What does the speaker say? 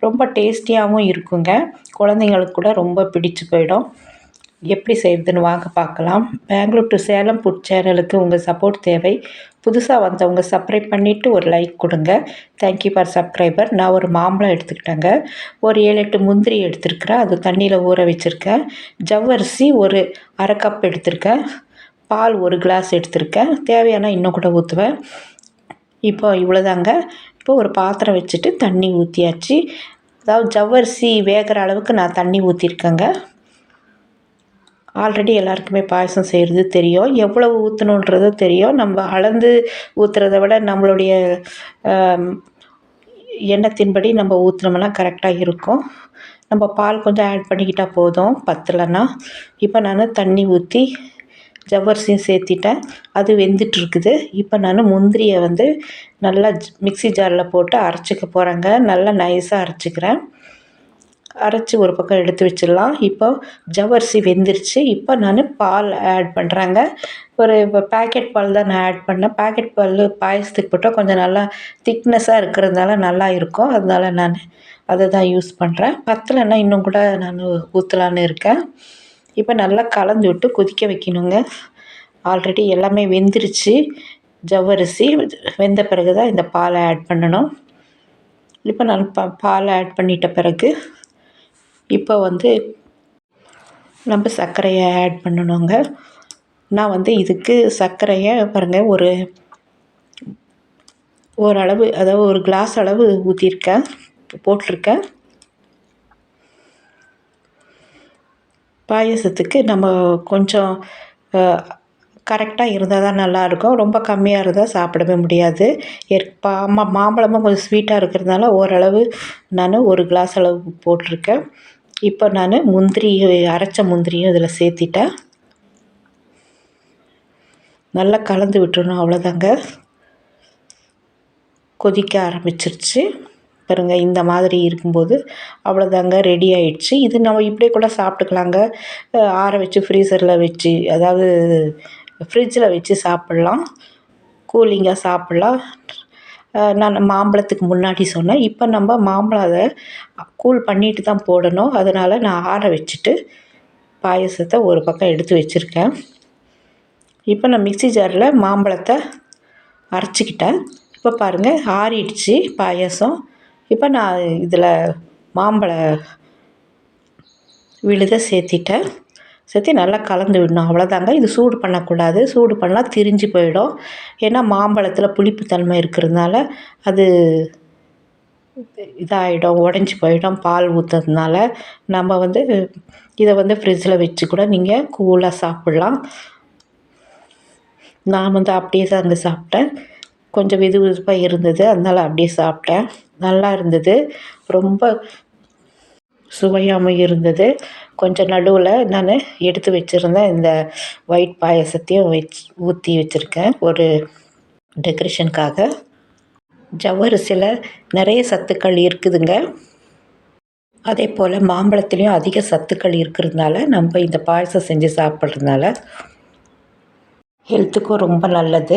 ரொம்ப டேஸ்டியாகவும் இருக்குங்க. குழந்தைங்களுக்கு கூட ரொம்ப பிடிச்சு போயிடும். எப்படி செய்கிறதுன்னு வாங்க பார்க்கலாம். பெங்களூர் டு சேலம் ஃபுட் சேனலுக்கு உங்கள் சப்போர்ட் தேவை. புதுசாக வந்தவங்க சப்ஸ்கிரைப் பண்ணிவிட்டு ஒரு லைக் கொடுங்க. தேங்க்யூ ஃபார் சப்ஸ்கிரைபர் நான் ஒரு மாம்பழம் எடுத்துக்கிட்டேங்க. ஒரு ஏழு எட்டு முந்திரி எடுத்துருக்கிறேன். அது தண்ணியில் ஊற வச்சுருக்கேன். ஜவ்வரிசி ஒரு அரை கப் எடுத்திருக்கேன். பால் ஒரு கிளாஸ் எடுத்திருக்கேன். தேவையான இன்னும் கூட ஊற்றுவேன் இப்போ இவ்வளோதாங்க இப்போ ஒரு பாத்திரம் வச்சுட்டு தண்ணி ஊற்றியாச்சு அதாவது ஜவ்வரிசி வேகிற அளவுக்கு நான் தண்ணி ஊற்றிருக்கேங்க ஆல்ரெடி எல்லாருக்குமே பாயசம் செய்கிறது தெரியும். எவ்வளவு ஊற்றணுன்றது தெரியும். நம்ம அளந்து ஊற்றுறத விட நம்மளுடைய எண்ணத்தின்படி நம்ம ஊற்றினோம்னா கரெக்டாக இருக்கும். நம்ம பால் கொஞ்சம் ஆட் பண்ணிக்கிட்டால் போதும் பத்தலைன்னா. இப்போ நான் தண்ணி ஊற்றி ஜவ்வரிசியும் சேர்த்திட்டேன். அது வெந்துட்டுருக்குது. இப்போ நான் முந்திரியை வந்து நல்லா மிக்ஸி ஜாரில் போட்டு அரைச்சிக்க போகிறேங்க நல்லா நைஸாக அரைச்சிக்கிறேன். அரைச்சி ஒரு பக்கம் எடுத்து வச்சிடலாம். இப்போ ஜவ்வரிசி வெந்துருச்சு. இப்போ நான் பால் ஆட் பண்ணுறேங்க ஒரு இப்போ பேக்கெட் பால் தான் நான் ஆட் பண்ணேன். பேக்கெட் பால் பாயசத்துக்கு போட்டால் கொஞ்சம் நல்லா திக்னஸாக இருக்கிறதுனால நல்லா இருக்கும். அதனால நான் அதை தான் யூஸ் பண்ணுறேன் பத்தலைன்னா இன்னும் கூட நான் ஊற்றலான்னு இருக்கேன். இப்போ நல்லா கலந்து விட்டு கொதிக்க வைக்கணுங்க. ஆல்ரெடி எல்லாமே வெந்துருச்சு. ஜவ்வரிசி வெந்த பிறகு தான் இந்த பாலை ஆட் பண்ணணும். இப்போ நான் பா பாலை ஆட் பண்ணிட்ட பிறகு இப்போ வந்து நம்ம சர்க்கரையை ஆட் பண்ணணுங்க. நான் வந்து இதுக்கு சர்க்கரையை பாருங்கள் ஒரு ஓரளவு அதாவது ஒரு கிளாஸ் அளவு ஊற்றிருக்கேன் போட்டிருக்கேன். பாயசத்துக்கு நம்ம கொஞ்சம் கரெக்டாக இருந்தால் தான் நல்லாயிருக்கும் ரொம்ப கம்மியாக இருந்தால் சாப்பிடவே முடியாது. பா மாம்பழமும் கொஞ்சம் ஸ்வீட்டாக இருக்கிறதுனால ஓரளவு நான் ஒரு கிளாஸ் அளவு போட்டிருக்கேன். இப்போ நான் முந்திரி அரைச்ச முந்திரியும் இதில் சேர்த்திட்டேன். நல்லா கலந்து விட்டுறணும் அவ்வளோதாங்க கொதிக்க ஆரம்பிச்சிருச்சு. பாருங்க இந்த மாதிரி இருக்கும்போது அவ்வளோதாங்க ரெடி ஆயிடுச்சு. இது நம்ம இப்படியே கூட சாப்பிட்டுக்கலாங்க. ஆற வச்சு ஃப்ரீசரில் வச்சு அதாவது ஃப்ரிட்ஜில் வச்சு சாப்பிட்லாம். கூலிங்காக சாப்பிட்லாம். நான் மாம்பழத்துக்கு முன்னாடி சொன்னேன். இப்போ நம்ம மாம்பழம் அதை கூல் பண்ணிட்டு தான் போடணும். அதனால் நான் ஆற வச்சுட்டு பாயசத்தை ஒரு பக்கம் எடுத்து வச்சுருக்கேன். இப்போ நான் மிக்ஸி ஜாரில் மாம்பழத்தை அரைச்சிக்கிட்டேன். இப்போ பாருங்கள் ஆறிடுச்சு பாயசம். இப்போ நான் இதில் மாம்பழ விழுதை சேர்த்திட்டேன். சேர்த்து நல்லா கலந்து விடணும். அவ்வளோதாங்க இது சூடு பண்ணக்கூடாது. சூடு பண்ணால் திரிஞ்சு போயிடும். ஏன்னா மாம்பழத்தில் புளிப்புத்தன்மை இருக்கிறதுனால அது இதாகிடும் உடஞ்சி போயிடும். பால் ஊற்றுறதுனால நம்ம வந்து இதை வந்து ஃப்ரிட்ஜில் வச்சு கூட நீங்கள் கூலாக சாப்பிட்லாம். நான் வந்து அப்படியே தான் அங்கே சாப்பிட்டேன். கொஞ்சம் வெது வெதுப்பாக இருந்தது. அதனால் அப்படியே சாப்பிட்டேன். நல்லா இருந்தது. ரொம்ப சுவையாகவும் இருந்தது. கொஞ்சம் நடுவில் நான் எடுத்து வச்சுருந்தேன் இந்த ஒயிட் பாயசத்தையும் வச் ஊற்றி வச்சுருக்கேன். ஒரு டெக்கரேஷனுக்காக ஜவ்வரிசியில் நிறைய சத்துக்கள் இருக்குதுங்க. அதே போல் மாம்பழத்துலேயும் அதிக சத்துக்கள் இருக்கிறதுனால நம்ம இந்த பாயசம் செஞ்சு சாப்பிட்றதுனால ஹெல்த்துக்கும் ரொம்ப நல்லது.